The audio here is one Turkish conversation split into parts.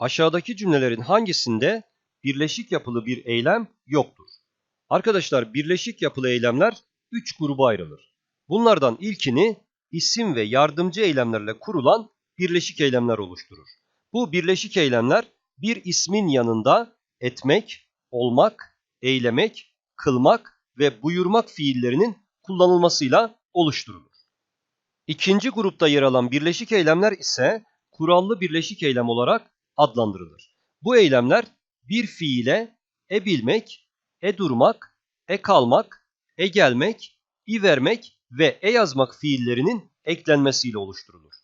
Aşağıdaki cümlelerin hangisinde birleşik yapılı bir eylem yoktur? Arkadaşlar birleşik yapılı eylemler 3 gruba ayrılır. Bunlardan ilkini isim ve yardımcı eylemlerle kurulan birleşik eylemler oluşturur. Bu birleşik eylemler bir ismin yanında etmek, olmak, eylemek, kılmak ve buyurmak fiillerinin kullanılmasıyla oluşturulur. İkinci grupta yer alan birleşik eylemler ise kurallı birleşik eylem olarak adlandırılır. Bu eylemler bir fiile e bilmek, e durmak, e kalmak, e gelmek, i vermek ve e yazmak fiillerinin eklenmesiyle oluşturulur.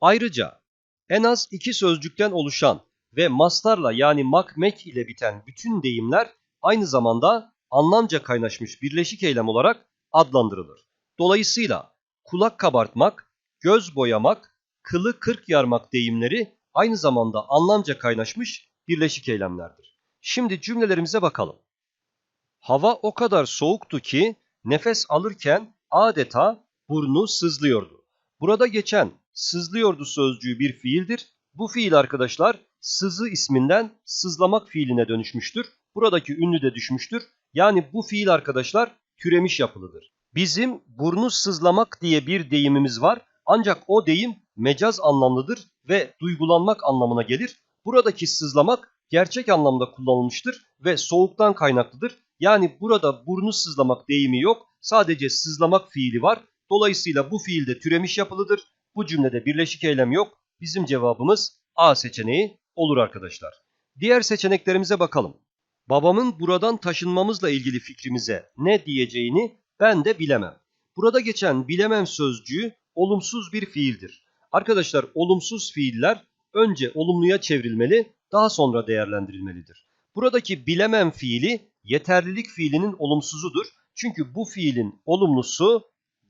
Ayrıca en az iki sözcükten oluşan ve mastarla yani mak mek ile biten bütün deyimler aynı zamanda anlamca kaynaşmış birleşik eylem olarak adlandırılır. Dolayısıyla kulak kabartmak, göz boyamak, kılı kırk yarmak deyimleri aynı zamanda anlamca kaynaşmış birleşik eylemlerdir. Şimdi cümlelerimize bakalım. Hava o kadar soğuktu ki nefes alırken adeta burnu sızlıyordu. Burada geçen sızlıyordu sözcüğü bir fiildir. Bu fiil arkadaşlar sızı isminden sızlamak fiiline dönüşmüştür. Buradaki ünlü de düşmüştür. Yani bu fiil arkadaşlar türemiş yapılıdır. Bizim burnu sızlamak diye bir deyimimiz var. Ancak o deyim mecaz anlamlıdır ve duygulanmak anlamına gelir. Buradaki sızlamak gerçek anlamda kullanılmıştır ve soğuktan kaynaklıdır. Yani burada burnu sızlamak deyimi yok. Sadece sızlamak fiili var. Dolayısıyla bu fiilde türemiş yapılıdır. Bu cümlede birleşik eylem yok. Bizim cevabımız A seçeneği olur arkadaşlar. Diğer seçeneklerimize bakalım. Babamın buradan taşınmamızla ilgili fikrimize ne diyeceğini ben de bilemem. Burada geçen bilemem sözcüğü olumsuz bir fiildir. Arkadaşlar olumsuz fiiller önce olumluya çevrilmeli, daha sonra değerlendirilmelidir. Buradaki bilemem fiili yeterlilik fiilinin olumsuzudur. Çünkü bu fiilin olumlusu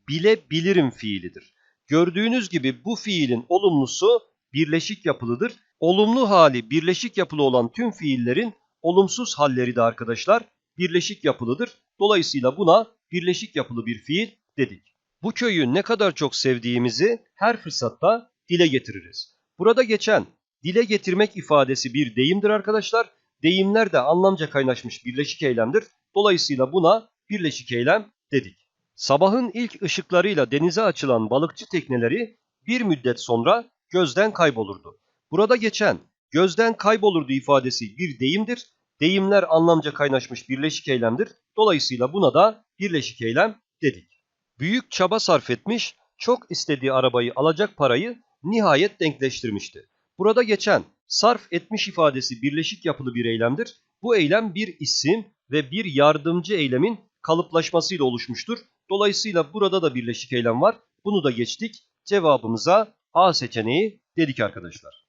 bilebilirim fiilidir. Gördüğünüz gibi bu fiilin olumlusu birleşik yapılıdır. Olumlu hali birleşik yapılı olan tüm fiillerin olumsuz halleri de arkadaşlar birleşik yapılıdır. Dolayısıyla buna birleşik yapılı bir fiil dedik. Bu köyü ne kadar çok sevdiğimizi her fırsatta dile getiririz. Burada geçen dile getirmek ifadesi bir deyimdir arkadaşlar. Deyimler de anlamca kaynaşmış birleşik eylemdir. Dolayısıyla buna birleşik eylem dedik. Sabahın ilk ışıklarıyla denize açılan balıkçı tekneleri bir müddet sonra gözden kaybolurdu. Burada geçen gözden kaybolurdu ifadesi bir deyimdir. Deyimler anlamca kaynaşmış birleşik eylemdir. Dolayısıyla buna da birleşik eylem dedik. Büyük çaba sarf etmiş, çok istediği arabayı alacak parayı nihayet denkleştirmişti. Burada geçen sarf etmiş ifadesi birleşik yapılı bir eylemdir. Bu eylem bir isim ve bir yardımcı eylemin kalıplaşmasıyla oluşmuştur. Dolayısıyla burada da birleşik eylem var. Bunu da geçtik. Cevabımıza A seçeneği dedik arkadaşlar.